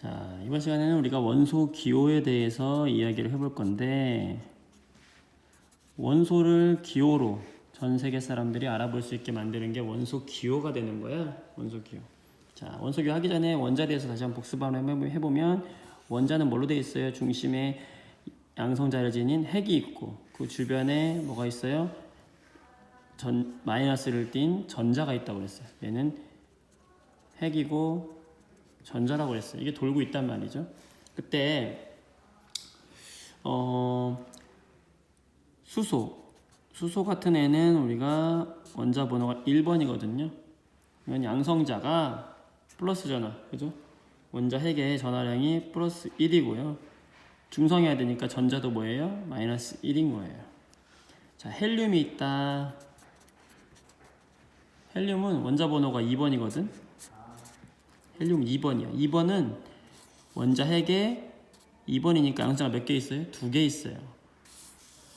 자, 이번 시간에는 우리가 원소 기호에 대해서 이야기를 해볼 건데, 원소를 기호로 전 세계 사람들이 알아볼 수 있게 만드는 게 원소 기호가 되는 거야. 원소 기호. 자, 원소 기호 하기 전에 원자에 대해서 다시 한번 복습 한번 해보- 해보면, 원자는 뭘로 되어 있어요? 중심에 양성자를 지닌 핵이 있고, 그 주변에 뭐가 있어요? 전, 마이너스를 띤 전자가 있다고 그랬어요. 얘는 핵이고, 전자라고 그랬어요. 이게 돌고 있단 말이죠. 그때 어 수소 수소 같은 애는 우리가 원자 번호가 1번이거든요. 이건 양성자가 플러스 전화, 그죠? 원자 핵의 전화량이 플러스 1이고요. 중성해야 되니까 전자도 뭐예요? 마이너스 1인 거예요. 자, 헬륨이 있다. 헬륨은 원자 번호가 2번이거든. 헬륨 2번이야. 2번은 원자 핵에 2번이니까 양자가 몇 개 있어요? 두 개 있어요.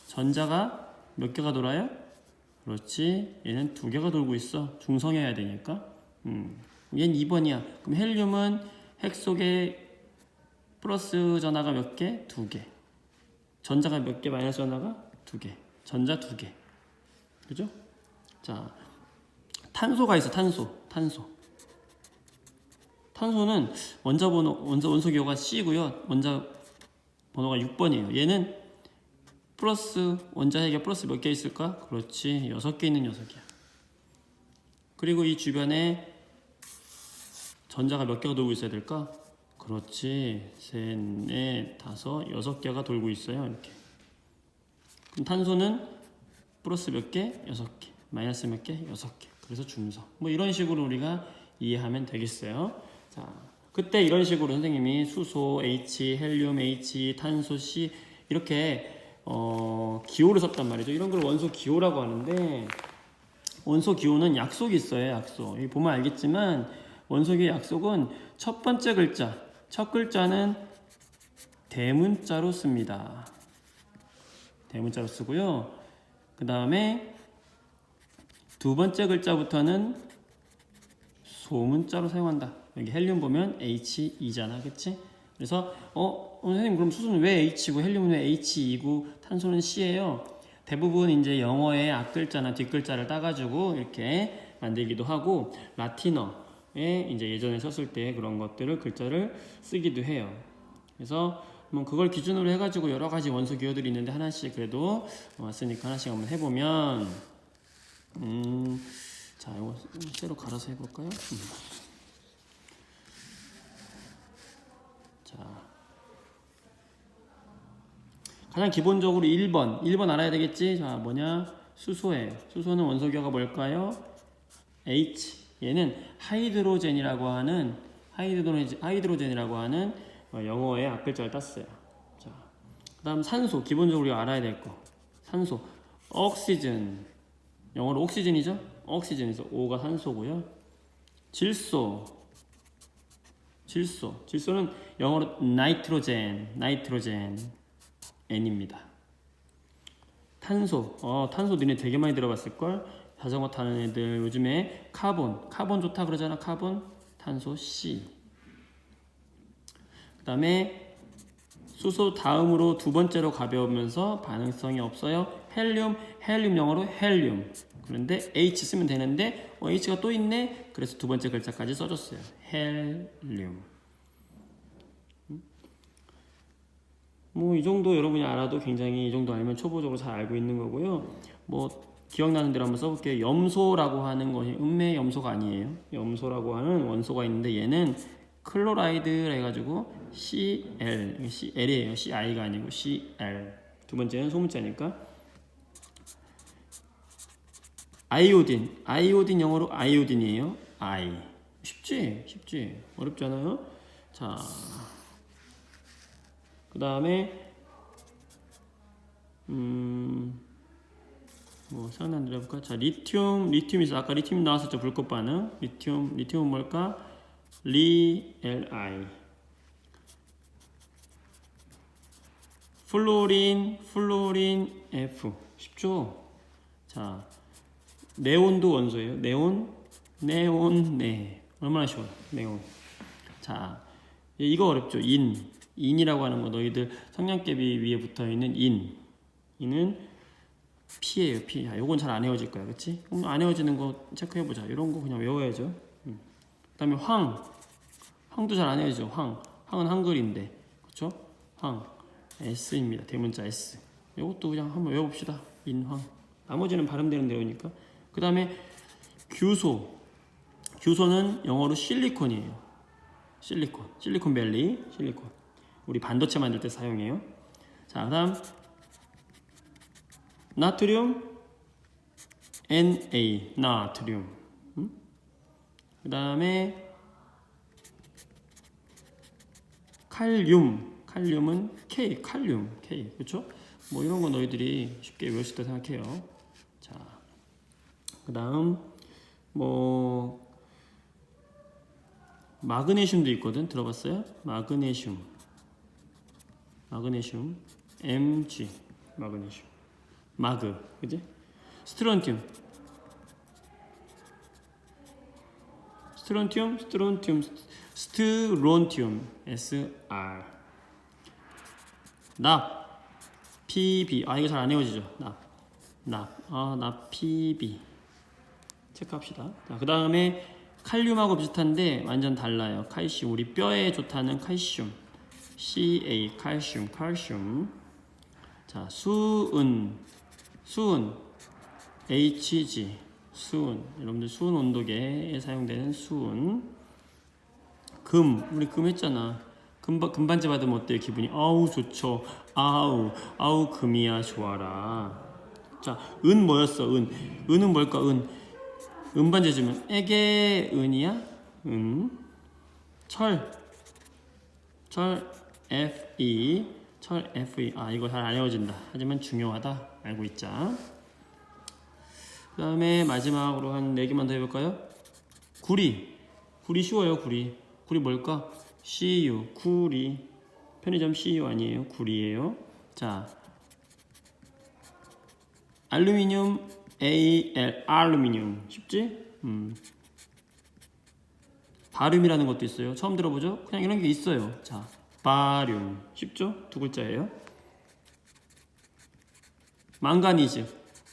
전자가 몇 개가 돌아요? 그렇지. 얘는 두 개가 돌고 있어. 중성해야 되니까. 음. 얘는 2번이야. 그럼 헬륨은 핵 속에 플러스 전하가 몇 개? 두 개. 전자가 몇 개? 마이너스 전하가 두 개. 전자 두 개. 그죠? 자, 탄소가 있어. 탄소. 탄소. 탄소는 원자 번호 원자 원소 기호가 C고요. 원자 번호가 6번이에요. 얘는 플러스 원자 핵에 플러스 몇 개 있을까? 그렇지. 6개 있는 녀석이야. 그리고 이 주변에 전자가 몇 개가 돌고 있어야 될까? 그렇지. 셋, 넷, 다섯, 여섯 개가 돌고 있어요. 이렇게. 그럼 탄소는 플러스 몇 개? 여섯 개. 마이너스 몇 개? 여섯 개. 그래서 중성. 뭐 이런 식으로 우리가 이해하면 되겠어요. 자, 그때 이런 식으로 선생님이 수소 H, 헬륨 H, 탄소 C 이렇게 어, 기호를 썼단 말이죠. 이런 걸 원소 기호라고 하는데 원소 기호는 약속이 있어요. 약속. 여기 보면 알겠지만 원소 기호 약속은 첫 번째 글자, 첫 글자는 대문자로 씁니다. 대문자로 쓰고요. 그 다음에 두 번째 글자부터는 소문자로 사용한다. 여기 헬륨 보면 H2잖아, 그치? 그래서 어, 어, 선생님 그럼 수소는 왜 H고 헬륨은 왜 H2고 탄소는 C예요? 대부분 이제 영어의 앞글자나 뒷글자를 따가지고 이렇게 만들기도 하고 라틴어에 이제 예전에 썼을 때 그런 것들을 글자를 쓰기도 해요. 그래서 뭐 그걸 기준으로 해가지고 여러 가지 원소 기호들이 있는데 하나씩 그래도 왔으니까 하나씩 한번 해보면 음, 자 이거 쇠로 갈아서 해볼까요? 음. 자 가장 기본적으로 1번 1번 알아야 되겠지? 자 뭐냐 수소예요. 수소는 원소 기호가 뭘까요? H 얘는 하이드로젠이라고 하는 하이드로젠, 하이드로젠이라고 하는 어, 영어의 앞글자를 땄어요. 자, 그다음 산소 기본적으로 알아야 될 거. 산소, 옥시즌 영어로 옥시즌이죠? 옥시즌에서 O가 산소고요. 질소, 질소, 질소는 영어로 나이트로젠, 나이트로젠 N입니다. 탄소, 어 탄소 너네 되게 많이 들어봤을 걸. 자전거 타는 애들 요즘에 카본, 카본 좋다 그러잖아. 카본, 탄소 C. 그다음에 수소 다음으로 두 번째로 가벼우면서 반응성이 없어요. 헬륨, 헬륨 영어로 헬륨. 그런데 H 쓰면 되는데 어, H가 또 있네. 그래서 두 번째 글자까지 써줬어요. 헬륨. 뭐 이 정도 여러분이 알아도 굉장히 이 정도 알면 초보적으로 잘 알고 있는 거고요. 뭐 기억나는 대로 한번 써볼게요. 염소라고 하는 것이 음메 염소가 아니에요. 염소라고 하는 원소가 있는데 얘는 클로라이드 해가지고 Cl, Cl이에요. Ci가 아니고 Cl. 두 번째는 소문자니까. 아이오딘, 아이오딘 영어로 아이오딘이에요. I. 쉽지? 쉽지? 어렵지 않아요? 자, 그 다음에 음, 뭐 생각나는 대로 해볼까? 자, 리튬, 리튬 있어. 아까 리튬 나왔었죠. 불꽃 반응. 리튬, 리튬은 뭘까? 리, L, I. 플로린, 플로린, F. 쉽죠? 자, 네온도 원소예요. 네온, 네온, 네. 얼마나 쉬워요. 네온. 자, 예, 이거 어렵죠. 인. 인이라고 하는 거 너희들 성냥개비 위에 붙어 있는 인. 인은 피예요, 피. 야, 요건 잘 안 헤어질 거야. 그렇지? 그럼 안 헤어지는 거 체크해 보자. 이런 거 그냥 외워야죠. 음. 그다음에 황. 황도 잘 안 헤어지죠. 황. 황은 한글인데. 그렇죠? 황. S입니다. 대문자 S. 요것도 그냥 한번 외워 봅시다. 인황. 나머지는 발음되는 대로니까. 그다음에 규소. 규소는 영어로 실리콘이에요. 실리콘. 실리콘밸리. 실리콘. 우리 반도체 만들 때 사용해요. 자, 그다음 나트륨 Na 나트륨. 음? 그 다음에 칼륨. 칼륨은 K 칼륨 K 그렇죠? 뭐 이런 거 너희들이 쉽게 외울 수 있다 생각해요. 자, 그 다음 뭐 마그네슘도 있거든. 들어봤어요? 마그네슘. 마그네슘. Mg. 마그네슘. 마그. 그지? 스트론튬. 스트론튬 스트론튬 스트론튬. SR 납. PB 아 이거 잘 안 외워지죠? 납 납 아 납. PB 체크합시다. 자 그 다음에 칼륨하고 비슷한데 완전 달라요. 칼슘. 우리 뼈에 좋다는 칼슘. CA 칼슘 칼슘. 자 수은. 수은. HG. 수은. 여러분들 수은 온도계에 사용되는 수은. 금. 우리 금 했잖아. 금, 금반지 받으면 어때요 기분이? 아우 좋죠. 아우. 아우 금이야. 좋아라. 자 은 뭐였어 은? 은은 뭘까 은 은반지 주면 에게 은이야? 은 철 철 FE 철 FE 아 이거 잘 안 외워진다. 하지만 중요하다. 알고 있자. 그 다음에 마지막으로 한 4개만 더 해볼까요? 구리. 구리 쉬워요 구리. 구리 뭘까? CU 구리. 편의점 CU 아니에요? 구리예요. 자. 알루미늄 AL 알루미늄 쉽지? 음. 바륨이라는 것도 있어요. 처음 들어보죠? 그냥 이런 게 있어요. 자 바륨 쉽죠? 두 글자예요. 망가니즈.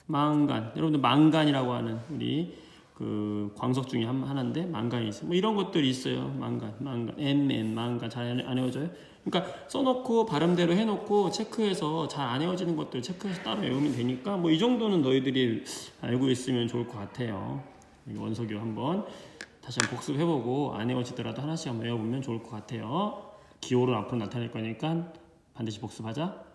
망간. 여러분들 망간이라고 하는 우리 그 광석 중에 한, 하나인데 망간이즈. 뭐 이런 것들이 있어요. 망간 망간. NN 망간. 잘 안 외워져요 그러니까 써놓고 발음대로 해놓고 체크해서 잘 안 외워지는 것들 체크해서 따로 외우면 되니까 뭐 이 정도는 너희들이 알고 있으면 좋을 것 같아요. 이 원석이 한번. 다시 한번 복습해보고 안 외워지더라도 하나씩 한번 외워보면 좋을 것 같아요. 기호를 앞으로 나타낼 거니까 반드시 복습하자